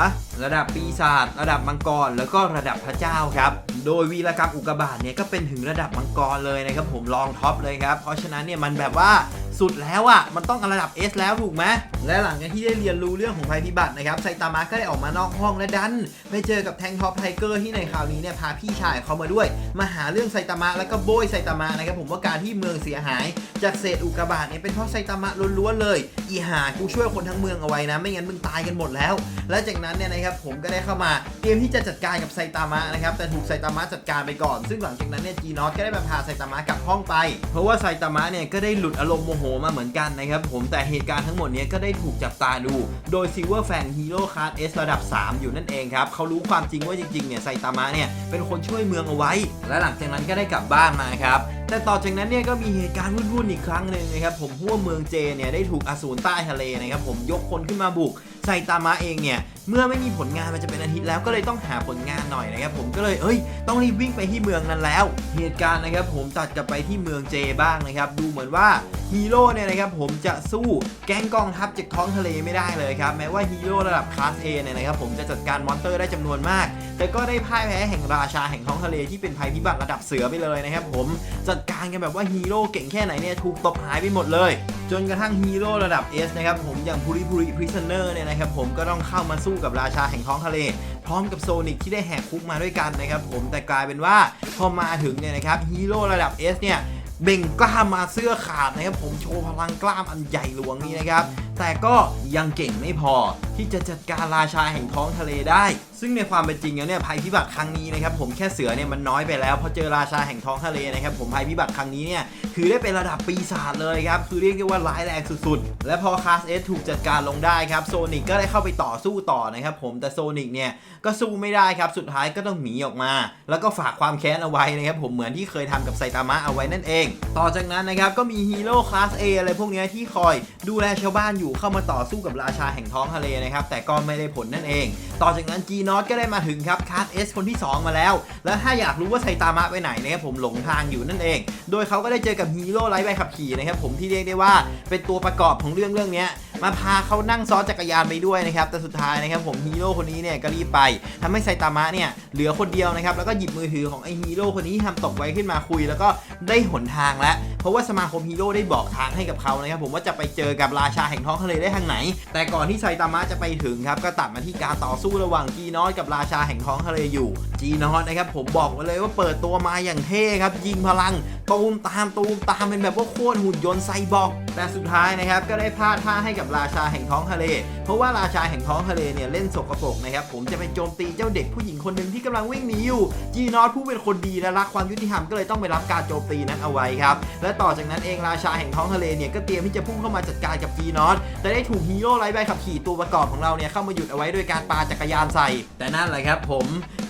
ระดับปีศาจ ระดับมังกร แล้วก็ระดับพระเจ้าครับ โดยวีรกรรมอุกบาตเนี่ยก็เป็นถึงระดับมังกรเลยนะครับผมลองท็อปเลยครับ เพราะฉะนั้นเนี่ยมันแบบว่าสุดแล้วอะ่ะ มันต้องระดับ S แล้วถูกไหมและหลังจากที่ได้เรียนรู้เรื่องของภัยพิบัตินะครับไซตามะก็ได้ออกมานอกห้องและดัน ไปเจอกับแทงท็อปไทเกอร์ที่ในคราวนี้เนี่ยพาพี่ชายเขามาด้วย มาหาเรื่องไซตามะแล้วก็โบยไซตามะนะครับผมว่าการที่เมืองเสียหาย จากเศษอุกกาบาตเนี่ยเป็นเพราะไซตามะล้วนๆเลย อีหากูช่วยคนทั้งเมืองเอาไว้นะ ไม่งั้นมึงตายกันหมดแล้วและจากนั้นเนี่ยนะครับผมก็ได้เข้ามาเตรียมที่จะจัดการกับไซตามะนะครับแต่ถูกไซตามะจัดการไปก่อน ซึ่งหลังจากนั้นเนี่ยจีนอสก็ได้มาพาไซตามะกลับห้องไป เพราะว่าไซตามะเนี่ยก็ได้หลุดอารมณ์โมโหมาเหมือนกันนะครับผมแต่เหตุการณ์ทั้งหมดเนี้ก็ได้ถูกจับตาดู โดยซิลเวอร์แฟงฮีโร่ค a า S ระดับ 3 อยู่นั่นเองครับเขารู้ความจริงว่าจริงๆเนี่ยไซตามะเนี่ยเป็นคนช่วยเมืองเอาไว้ และหลังจากนั้นก็ได้กลับบ้านมาครับแต่ต่อจากนั้นเนี่ยก็มีเหตุการณ์วุ่นๆอีกครั้งหนึ่งนะครับผมหัวกเมืองเจเนี่ยได้ถูกอสูรใต้ทะเลนะครับผมยกคนขึ้นมาบุกไซตามะเองเนี่ย เมื่อไม่มีผลงานมันจะเป็นอาทิตย์แล้วก็เลยต้องหาผลงานหน่อยนะครับผมก็เลยเอ้ยต้องรีบวิ่งไปที่เมืองนั้นแล้ว เหตุการณ์นะครับผมตัดกลับไปที่เมืองเจบ้างนะครับดูเหมือนว่าฮีโร่เนี่ยนะครับผมจะสู้แก๊งกองทัพจากท้องทะเลไม่ได้เลยครับแม้ว่าฮีโร่ระดับคลาส A เนี่ยนะครับผมจะจัดการมอนเตอร์ได้จำนวนมาก แต่ก็ได้พ่ายแพ้แห่งราชาแห่งท้องทะเลที่เป็นภัยพิบัติระดับเสือไปเลยนะครับผมจัดการกันแบบว่าฮีโร่เก่งแค่ไหนเนี่ยถูกตบหายไปหมดเลย จนกระทั่งฮีโร่ระดับ S นะครับผมอย่างพูริพูริพริซเนอร์เนี่ยนะครับผมก็ต้องเข้ามาสู้กับราชาแห่งท้องทะเล พร้อมกับโซนิกที่ได้แหกคุกมาด้วยกันนะครับผมแต่กลายเป็นว่าพอมาถึงเนี่ยนะครับฮีโร่ระดับ S เนี่ยเบ่งกล้ามมาเสื้อขาดนะครับผมโชว์พลังกล้ามอันใหญ่หลวงนี้นะครับแต่ก็ยังเก่งไม่พอที่จะจัดการราชาแห่งท้องทะเลได้ ซึ่งในความเป็นจริงแล้วเนี่ยภัยพิบัติครั้งนี้นะครับผมแค่เสือเนี่ยมันน้อยไปแล้วพอเจอราชาแห่งท้องทะเลนะครับผมภัยพิบัติครั้งนี้เนี่ยคือได้เป็นระดับปีศาจเลยครับคือเรียกได้ว่าร้ายแรงสุดๆ และพอคลาสเอสถูกจัดการลงได้ครับโซนิกก็ได้เข้าไปต่อสู้ต่อนะครับผมแต่โซนิกเนี่ยก็สู้ไม่ได้ครับสุดท้ายก็ต้องหนีออกมา แล้วก็ฝากความแค้นเอาไว้นะครับผมเหมือนที่เคยทำกับไซตามะเอาไว้นั่นเอง ต่อจากนั้นนะครับก็มีฮีโร่คลาส A ออะไรพวกเนี้ที่คอยดูแลชาวบ้านอยู่ยู่เข้ามาต่อสู้กับราชาแห่งท้องทะเลนะครับ แต่ก็ไม่ได้ผลนั่นเอง ต่อจากนั้น G n o t ก็ได้มาถึงครับคลาสคนที่ 2 มาแล้ว และถ้าอยากรู้ว่าไซตามะไปไหนนะครับผมหลงทางอยู่นั่นเอง โดยเขาก็ได้เจอกับฮีโร่ไร้ใบขับขี่นะครับผมที่เรียกได้ว่าเป็นตัวประกอบของเรื่องเรื่องนี้มาพาเขานั่งซ้อนจักรยานไปด้วยนะครับ แต่สุดท้ายนะครับผมฮีโร่คนนี้เนี่ยก็รีบไปทำให้ไซตามะเนี่ยเหลือคนเดียวนะครับ แล้วก็หยิบมือถือของไอฮีโร่คนนี้ที่ทำตกไว้ขึ้นมาคุย แล้วก็ได้หนทางแล้ว เพราะว่าสมาคมฮีโร่ได้บอกทางให้กับเขานะครับผมว่าจะไปเจอกับราชาแห่งท้องทะเลได้ทางไหน แต่ก่อนที่ไซตามะจะไปถึงครับก็ตัดมาที่การต่อสู้ระหว่างจีนอสกับราชาแห่งท้องทะเลอยู่ จีนอสนะครับผมบอกไว้เลยว่าเปิดตัวมาอย่างเท่ครับยิงพลังตูมตามตูมตามเป็นแบบว่าโคตรหุ่นยนต์ไซบอร์กแต่สุดท้ายนะครับก็ได้พลาดท่าให้กับราชาแห่งท้องทะเล เพราะว่าราชาแห่งท้องทะเลเนี่ยเล่นสกปรกนะครับผมจะไปโจมตีเจ้าเด็กผู้หญิงคนหนึ่งที่กำลังวิ่งหนีอยู่จีนอสผู้เป็นคนดีและรักความยุติธรรมก็เลยต้องไปรับการโจมตีนั้นเอาไว้ครับและต่อจากนั้นเองราชาแห่งท้องทะเลเนี่ยก็เตรียมที่จะพุ่งเข้ามาจัดการกับฟีนอสแต่ได้ถูกฮีโร่ไร้ใบขับขี่ตัวประกอบของเราเนี่ยเข้ามาหยุดเอาไว้ด้วยการปาจักรยานใส่ แต่นั่นแหละครับผม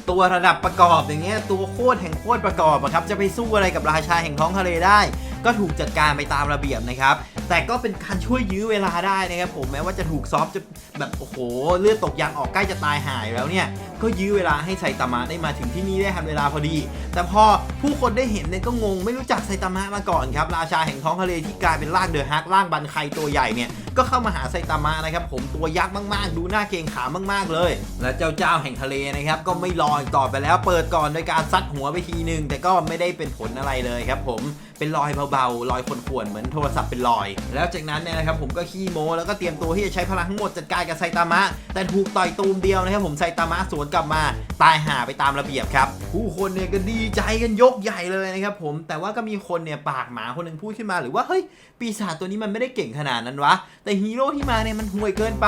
ตัวระดับประกอบอย่างเงี้ยตัวโคตรแห่งโคตรประกอบอะครับจะไปสู้อะไรกับราชาแห่งท้องทะเลได้ ก็ถูกจัดการไปตามระเบียบนะครับ แต่ก็เป็นการช่วยยื้อเวลาได้นะครับผมแม้ว่าจะถูกซอฟจะแบบโอ้โหเลือดตกยางออกใกล้จะตายหายแล้วเนี่ย ก็ยื้อเวลาให้ไซตามะได้มาถึงที่นี่ได้ทันเวลาพอดี แต่พอผู้คนได้เห็นเนี่ยก็งงไม่รู้จักไซตามะมาก่อนครับราชาแห่งท้องทะเลที่กลายเป็นร่างเดอฮักร่างบันไคตัวใหญ่เนี่ยก็เข้ามาหาไซตามะนะครับผมตัวยักษ์มากๆ ดูหน้าเกรงขามมากๆเลย และเจ้าเจ้าแห่งทะเลนะครับก็ไม่รออีกต่อไปแล้วเปิดก่อนโดยการซัดหัวไปทีนึงแต่ก็ไม่ได้เป็นผลอะไรเลยครับผมเป็นรอยเบาๆรอยข่วนๆเหมือนโทรศัพท์เป็นรอย แล้วจากนั้นเนี่ยนะครับผมก็ขี้โมแล้วก็เตรียมตัวที่จะใช้พลังทั้งหมดจัดการกับไซตามะ แต่ถูกต่อยตูมเดียวนะครับผมไซตามะสวนกลับมาตายห่าไปตามระเบียบครับ ผู้คนเนี่ยก็ดีใจกันยกใหญ่เลยนะครับผมแต่ว่าก็มีคนเนี่ยปากหมาคนหนึ่งพูดขึ้นมาหรือว่าเฮ้ยปีศาจตัวนี้มันไม่ได้เก่งขนาดนั้นวะแต่ฮีโร่ที่มาเนี่ยมันห่วยเกินไป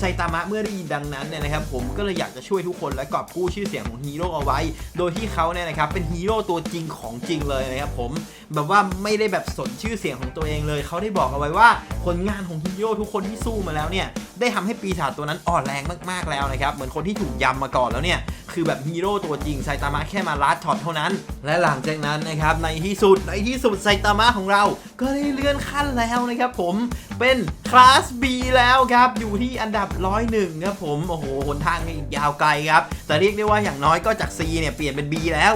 ไซตามะเมื่อได้ยินดังนั้นเนี่ยนะครับผมก็เลยอยากจะช่วยทุกคนและกอบกู้ชื่อเสียงของฮีโร่เอาไว้ โดยที่เขาเนี่ยนะครับเป็นฮีโร่ตัวจริงของจริงเลยนะครับผม แบบว่าไม่ได้แบบสนชื่อเสียงของตัวเองเลย เขาได้บอกเอาไว้ว่าผลงานของฮีโร่ทุกคนที่สู้มาแล้วเนี่ย ได้ทำให้ปีศาจตัวนั้นอ่อนแรงมากๆแล้วนะครับ เหมือนคนที่ถูกยำมาก่อนแล้วเนี่ย คือแบบฮีโร่ตัวจริงไซตามะแค่มาลัดช็อตเท่านั้น และหลังจากนั้นนะครับในที่สุดในที่สุดไซตามะของเรา ก็ได้เลื่อนขั้นแล้วนะครับผมเป็นคลาส B แล้วครับอยู่ที่อันดับร้อยหนึ่งครับผมโอ้โหหนทางยาวไกลครับแต่เรียกได้ว่าอย่างน้อยก็จาก C เนี่ยเปลี่ยนเป็น B แล้ว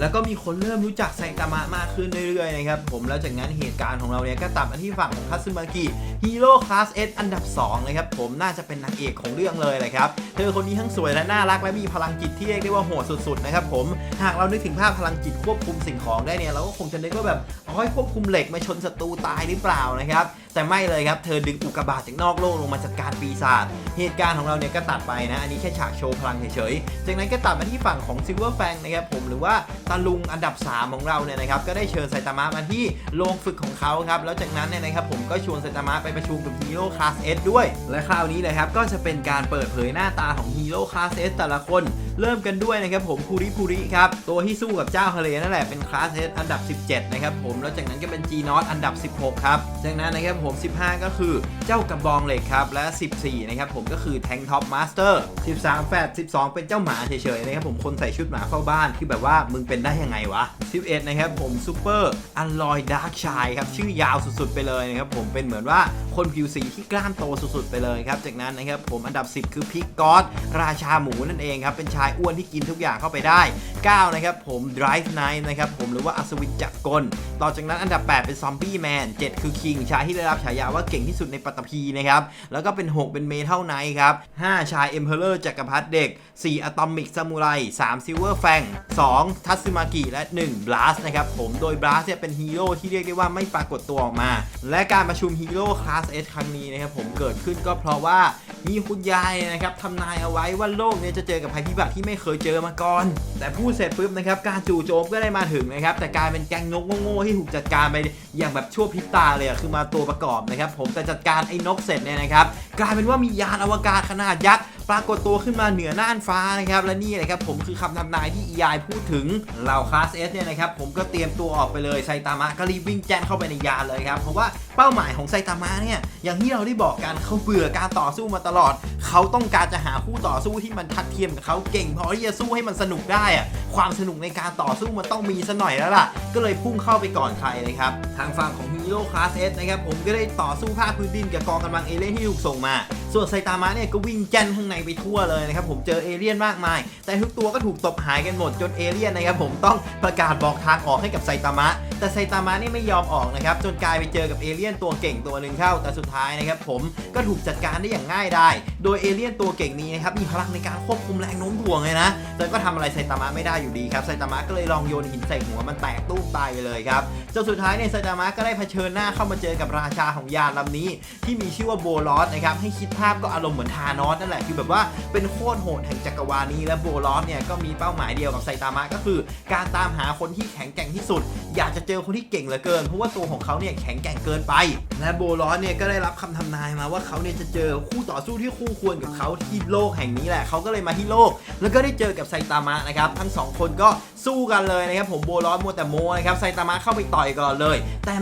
แล้วก็มีคนเริ่มรู้จักไซตามะมากขึ้นเรื่อยๆนะครับผมแล้วจากนั้นเหตุการณ์ของเราเนี่ยก็ตัดมาที่ฝั่งของคัตสึมากิฮีโร่คลาส S อันดับ2นะครับผมน่าจะเป็นนางเอกของเรื่องเลยเลยครับเธอคนนี้ทั้งสวยและน่ารักและมีพลังจิตที่เรียกได้ว่าโหดสุดๆนะครับผมหากเรานึกถึงภาพพลังจิตควบคุมสิ่งของได้เนี่ยเราก็คงจะนึกว่าแบบอ๋อควบคุมเหล็กมาชนศัตรูตายหรือเปล่านะครับแต่ไม่เลยครับเธอดึงอุกกาบาตจากนอกโลกลงมาจัดการปีศาจเหตุการณ์ของเราเนี่ยก็ตัดไปนะ อันนี้แค่ฉากโชว์พลังเฉยๆจากนั้นก็ตัดมาที่ฝั่งของซิลเวอร์แฟงนะครับผมหรือว่าตาลุงอันดับ 3 ของเราเนี่ยนะครับก็ได้เชิญไซตามะมาที่โรงฝึกของเขาครับแล้วจากนั้นเนี่ยนะครับผมก็ชวนไซตามะไปประชุมกับฮีโร่คลาส S ด้วย และคราวนี้เลยครับก็จะเป็นการเปิดเผยหน้าตาของฮีโร่คลาส S แต่ละคน เริ่มกันด้วยนะครับผมภูริภูริครับตัวที่สู้กับเจ้าทะเลนั่นแหละเป็นคลาส S อันดับ 17 นะครับผมแล้วจากนั้นก็เป็น G n o t อันดับ 16 ครับ จากนั้นนะครับผม 15 ก็คือเจ้ากระบองเหล็กครับ และ 14 นะครับผมก็คือแทงท็อปมาสเตอร์ 13 แฟด12 เป็นเจ้าหมาเฉยๆนะครับผมคนใส่ชุดหมาเข้าบ้านคือแบบว่ามึงเป็นได้ยังไงวะ 11 นะครับผมซูเปอร์อันลอยดาร์กชายครับชื่อยาวสุดๆไปเลยนะครับผมเป็นเหมือนว่าคนผิวสีที่กล้ามโตสุดๆไปเลยครับจากนั้นนะครับผมอันดับ 10 คือพิกกอสราชาหมูนั่นเองครับเป็นชายอ้วนที่กินทุกอย่างเข้าไปได้ 9 นะครับผม Drive Night นะครับผมหรือว่าอัศวินจักรกล ต่อจากนั้นอันดับ 8 เป็นซอมบี้แมน7คือคิงชายที่ได้รับฉายาว่าเก่งที่สุดในปัตตภีนะครับแล้วก็เป็น 6 เป็นเมทัลไนท์ครับ5ชายเอ็มเพลเลอร์จักรพรรดิเด็ก 4อะตอมิกซามูไร3ซิลเวอร์แฟง2ทัตสึมากิและ1บลัสนะครับผมโดยบลัสเนี่ยเป็นฮีโร่ที่เรียกได้ว่าไม่ปรากฏตัวออกมา และการประชุมฮีโร่คลาส S ครั้งนี้นะครับผมเกิดขึ้นก็เพราะว่ามีคุณยายนะครับทำนายเอาไว้ว่าโลกเนี้จะเจอกับภัยพิบัติที่ไม่เคยเจอมาก่อน แต่พูดเสร็จปุ๊บนะครับการจู่โจมก็ได้มาถึงนะครับแต่กลายเป็นแก๊งนกโง่ๆที่ถูกจัดการไปอย่างแบบชั่วพริบตาเลยคือมาตัวประกอบนะครับผมแต่จัดการไอ้นกเสร็จเนี่ยนะครับกลายเป็นว่ามียานอวกาศขนาดยักษ์ ปรากฏตัวขึ้นมาเหนือน่านฟ้านะครับและนี่นะครับผมคือคำทำนายที่ EI พูดถึงเหล่าคลาส S เนี่ยนะครับผมก็เตรียมตัวออกไปเลยไซตามะก็รีบวิ่งแจ้นเข้าไปในยานเลยครับเพราะว่าเป้าหมายของไซตามะเนี่ยอย่างที่เราได้บอกกันเขาเบื่อการต่อสู้มาตลอด เขาต้องการจะหาคู่ต่อสู้ที่มันทัดเทียมกับเขาเก่งพอที่จะสู้ให้มันสนุกได้อะความสนุกในการต่อสู้มันต้องมีซะหน่อยแล้วล่ะ ก็เลยพุ่งเข้าไปก่อนใครเลยครับทางฝั่งของฮีโร่คลาส S นะครับผมก็ได้ต่อสู้ภาคพื้นดินกับกองกำลังเอเลนที่ถูกส่งมาส่วนไซตามะเนี่ยก็วิ่งแจ้นข้างในไปทั่วเลยนะครับผมเจอเอเลี่ยนมากมาย แต่ทุกตัวก็ถูกตบหายกันหมดจนเอเลี่ยนนะครับผมต้องประกาศบอกทางออกให้กับไซตามะ แต่ไซตามะนี่ไม่ยอมออกนะครับจนกลายไปเจอกับเอเลี่ยนตัวเก่งตัวหนึ่งเข้าแต่สุดท้ายนะครับผมก็ถูกจัดการได้อย่างง่ายได้ โดยเอเลี่ยนตัวเก่งนี้นะครับมีพลังในการควบคุมแรงโน้มถ่วงเลยนะแต่ก็ทำอะไรไซตามะไม่ได้อยู่ดีครับไซตามะก็เลยลองโยนหินใส่หัวมันแตกตู้ตายไปเลยครับจนสุดท้ายเนี่ยไซตามะก็ได้เผชิญหน้าเข้ามาเจอกับราชาของยานลำนี้ ที่มีชื่อว่าโบลอสนะครับให้คิดภาพก็อารมณ์เหมือนทานอสนั่นแหละคือแบบว่าเป็นโคตรโหดแห่งจักรวาลนี้และโบลอสเนี่ยก็มีเป้าหมายเดียวกับไซตามะก็คือ การตามหาคนที่แข็งแกร่งที่สุด อยากจะเจอคนที่เก่งเหลือเกินเพราะว่าตัวของเขาเนี่ยแข็งแกร่งเกินไปและโบลอสเนี่ยก็ได้รับคำทำนายมาว่าเขาเนี่ยจะเจอคู่ต่อสู้ที่คู่ควรกับเขาที่โลกแห่งนี้แหละเขาก็เลยมาที่โลก แล้วก็ได้เจอกับไซตามะนะครับทั้งสองคนก็สู้กันเลยนะครับผมโบลอสมัวแต่โมนะครับไซตามะเข้าไปต่อยก่อนเลย แต่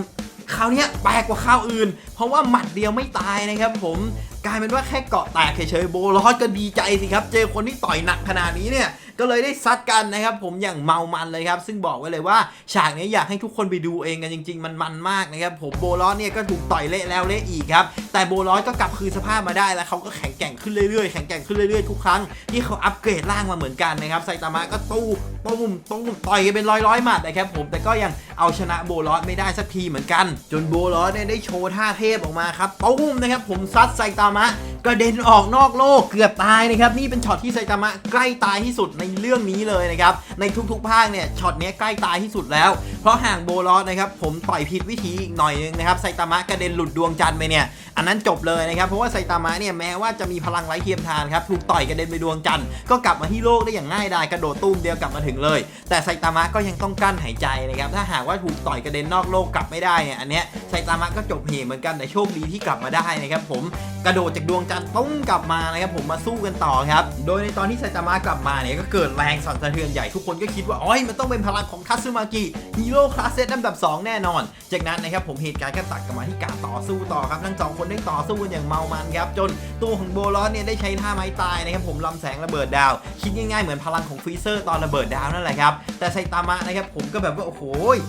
คราวนี้แปลกกว่าคราวอื่น เพราะว่าหมัดเดียวไม่ตายนะครับผม กลายเป็นว่าแค่เกาะแตกเฉยๆโบลอสก็ดีใจสิครับ เจอคนที่ต่อยหนักขนาดนี้เนี่ย ก็เลยได้ซัดกันนะครับผมอย่างเมามันเลยครับ ซึ่งบอกไว้เลยว่าฉากนี้อยากให้ทุกคนไปดูเองกันจริง ๆ มันมันมากนะครับผมโบลอสเนี่ยก็ถูกต่อยเละแล้วเละอีกครับแต่โบลอสก็กลับคืนสภาพมาได้แล้วเขาก็แข็งแกร่งขึ้นเรื่อยๆแข็งแกร่งขึ้นเรื่อยๆทุกครั้งที่เขาอัปเกรดร่างมาเหมือนกันนะครับไซตามะก็ตู้ตุ้มตุ้มต่อยกันเป็นร้อยร้อยๆหมัดนะครับผมแต่ก็ยังเอาชนะโบลอสไม่ได้สักทีเหมือนกัน จนโบลอสเนี่ยได้โชว์ท่าเทพออกมาครับตุ้มนะครับผมซัดไซตามะกระเด็นออกนอกโลกเกือบตายนะครับนี่เป็นช็อตที่ไซตามะใกล้ตายที่สุดในเรื่องนี้เลยนะครับ ในทุกๆภาคเนี่ยช็อตนี้ใกล้ตายที่สุดแล้ว เพราะห่างโบลอสนะครับผมต่อยผิดวิธีอีกหน่อยนึงนะครับไซตามะกระเด็นหลุดดวงจันทร์ไปเนี่ยอันนั้นจบเลยนะครับเพราะว่าไซตามะเนี่ยแม้ว่าจะมีพลังไร้เทียมทานครับถูกต่อยกระเด็นไปดวงจันทร์ก็กลับมาที่โลกได้อย่างง่ายดายกระโดดตุ้มเดียวกลับมาถึงเลย แต่ไซตามะก็ยังต้องกั้นหายใจนะครับถ้าหากว่าถูกต่อยกระเด็นนอกโลกกลับไม่ได้เนี่ยอันเนี้ยไซตามะก็จบเหเหมือนกันแต่โชคดีที่กลับมาได้นะครับผมกระโดดจากดวงจันทร์ตุ้งกลับมานะครับผมมาสู้กันต่อครับโดยในตอนที่ไซตามะกลับมาเนี่ยก็เเกิดแรงสั่นสะเทือนใหญ่ทุกคนก็คิดว่าอ๋อมันต้องเป็นพลังของทัสึมากิฮีโร่คลาสเซตอันดับ 2 แน่นอน จากนั้นนะครับผมเหตุการณ์ก็ตัดกลับมาที่การต่อสู้ต่อครับทั้งสองคนได้ต่อสู้กันอย่างเมามันครับจนตัวของโบลอสเนี่ยได้ใช้ท่าไม้ตายนะครับผมลำแสงระเบิดดาว คิดง่ายๆเหมือนพลังของฟรีเซอร์ตอนระเบิดดาวนั่นแหละครับแต่ไซตามะนะครับผมก็แบบว่าโอ้โห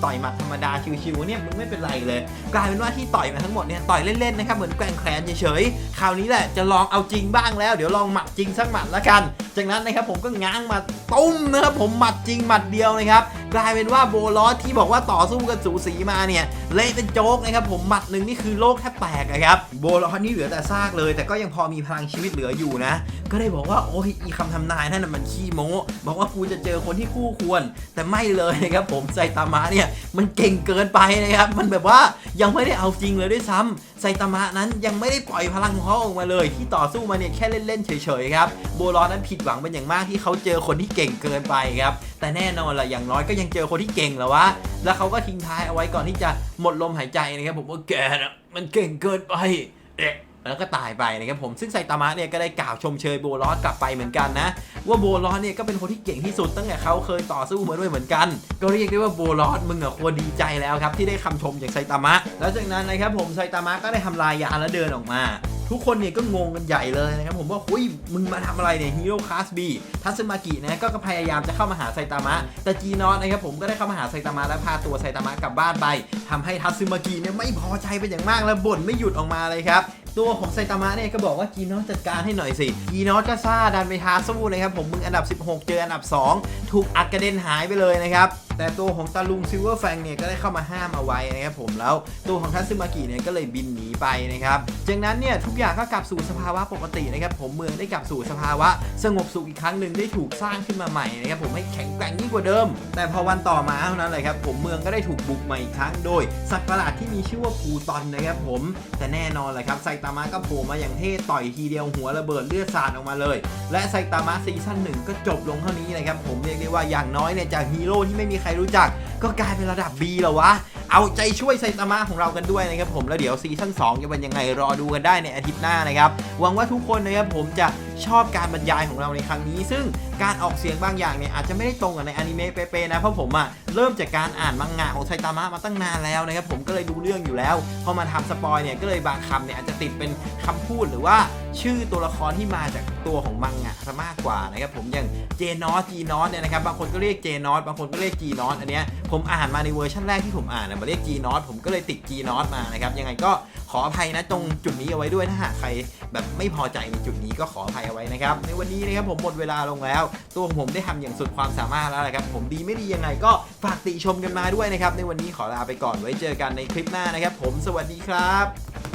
ต่อยหมัดธรรมดาชิวๆเนี่ยมึงไม่เป็นไรเลย กลายเป็นว่าที่ต่อยมาทั้งหมดเนี่ยต่อยเล่นๆนะครับเหมือนแกว่งแขนเฉยๆคราวนี้แหละจะลองเอาจริงบ้างแล้ว เดี๋ยวลองหมัดจริงสักหมัดละกัน จากนั้นนะครับผมก็ง้างมาตุ้มนะครับผมหมัดจริงหมัดเดียวนะครับกลายเป็นว่าโบลอสที่บอกว่าต่อสู้กันสูสีมาเนี่ยเละเป็นโจ๊กนะครับผมหมัดหนึ่งนี่คือโลกแทบแตกนะครับโบลอสนี่เหลือแต่ซากเลย แต่ก็ยังพอมีพลังชีวิตเหลืออยู่นะ ก็ได้บอกว่าโอ้ยอีคำทำนายนั่นนมันขี้โม้บอกว่ากูจะเจอคนที่คู่ควร แต่ไม่เลยนะครับผมไซตามะเนี่ยมันเก่งเกินไปนะครับมันแบบว่ายังไม่ได้เอาจริงเลยด้วยซ้ำไซตามะนั้นยังไม่ได้ปล่อยพลังของเขาออกมาเลย ที่ต่อสู้มาเนี่ยแค่เล่นๆเฉยๆครับโบลอสนั้นผิดหวังเป็นอย่างมากที่เขาเจอคนที่เก่งเกินไปครับแต่แน่นอนละอย่างน้อยก็ยังเจอคนที่เก่งแล้ววะ แล้วเขาก็ทิ้งท้ายเอาไว้ก่อนที่จะหมดลมหายใจนะครับผมว่าแกนะมันเก่งเกินไปเอ๊ะแล้วก็ตายไปนะครับผมซึ่งไซตามะเนี่ยก็ได้กล่าวชมเชยโบลอสกลับไปเหมือนกันนะ ว่าโบลอสเนี่ยก็เป็นคนที่เก่งที่สุดตั้งแต่เขาเคยต่อสู้มาด้วยเหมือนกัน ก็เรียกได้ว่าโบลอสมึงอะควรดีใจแล้วครับที่ได้คำชมจากไซตามะ แล้วจากนั้นนะครับผมไซตามะก็ได้ทำลายยาแล้วเดินออกมา ทุกคนเนี่ยก็งงกันใหญ่เลยนะครับผมว่าหุยมึงมาทำอะไรเนี่ยฮีโร่คลาสบีทัสึมากินะก็พยายามจะเข้ามาหาไซตามะ แต่จีนอสนะครับผมก็ได้เข้ามาหาไซตามะและพาตัวไซตามะกลับบ้านไปทำให้ทัสึมากิเนี่ยไม่พอใจเป็นอย่างมากและบ่นไม่หยุดออกมาเลยครับ ตัวของไซตามะเนี่ยก็บอกว่ากีนอสจัดการให้หน่อยสิกีนอสก็ซ่าดันไปท้าสู้นะครับผมมึงอันดับ 16 เจออันดับ 2 ถูกอัดกระเด็นหายไปเลยนะครับแต่ตัวของตาลุงซิลเวอร์แฟงเนี่ยก็ได้เข้ามาห้ามเอาไว้นะครับผมแล้วตัวของทัตสึมากิเนี่ยก็เลยบินหนีไปนะครับจากนั้นเนี่ยทุกอย่างก็กลับสู่สภาวะปกตินะครับผมเมืองได้กลับสู่สภาวะ สงบสุขอีกครั้งหนึ่งได้ถูกสร้างขึ้นมาใหม่นะครับผมให้แข็งแกร่งยิ่งกว่าเดิม แต่พอวันต่อมาเท่านั้นเลยครับผมเมืองก็ได้ถูกบุกใหม่อีกครั้งโดยสัตว์ประหลาดที่มีชื่อว่าพูตอนนะครับผมแต่แน่นอนเลยครับไซตามะก็โผล่มาอย่างเท่ต่อยทีเดียวหัวระเบิดเลือดสาดออกมาเลย และไซตามะซีซั่นหนึ่งก็จบลงเท่านี้นะครับผมเรียกได้ว่าอย่างน้อยเนี่ยจากฮีโร่ที่ไม่มีใครรู้จัก ก็กลายเป็นระดับ B แล้ววะเอาใจช่วยไซตามะของเรากันด้วยนะครับผมแล้วเดี๋ยวซีซั่น2จะเป็นยังไงรอดูกันได้ในอาทิตย์หน้านะครับหวังว่าทุกคนนะครับผมจะชอบการบรรยายของเราในครั้งนี้ ซึ่งการออกเสียงบางอย่างเนี่ยอาจจะไม่ได้ตรงกับในอนิเมะเป๊ะๆนะเพราะผมอะเริ่มจากการอ่านมังงะของไซตามะมาตั้งนานแล้วนะครับผมก็เลยดูเรื่องอยู่แล้วพอมาทำสปอยเนี่ยก็เลยบางคำเนี่ยอาจจะติดเป็นคำพูดหรือว่าชื่อตัวละครที่มาจากตัวของมังงะซะมากกว่านะครับผมอย่างเจนอสจีนอสเนี่ยนะครับบางคนก็เรียกเจนอสบางคนก็เรียกจีนอสอันเนี้ยผมอ่านมาในเวอร์ชันแรกที่ผมอ่านนะมาเรียกจีนอสผมก็เลยติดจีนอสมานะครับยังไงก็ ออภัยนะตรงจุดนี้เอาไว้ด้วยถ้าหากใครแบบไม่พอใจในจุดนี้ก็ขออภัยเอาไว้นะครับ ในวันนี้นะครับผมหมดเวลาลงแล้ว ตัวของผมได้ทำอย่างสุดความสามารถแล้วนะครับ ผมดีไม่ดียังไงก็ฝากติชมกันมาด้วยนะครับ ในวันนี้ขอลาไปก่อนไว้เจอกันในคลิปหน้านะครับ ผมสวัสดีครับ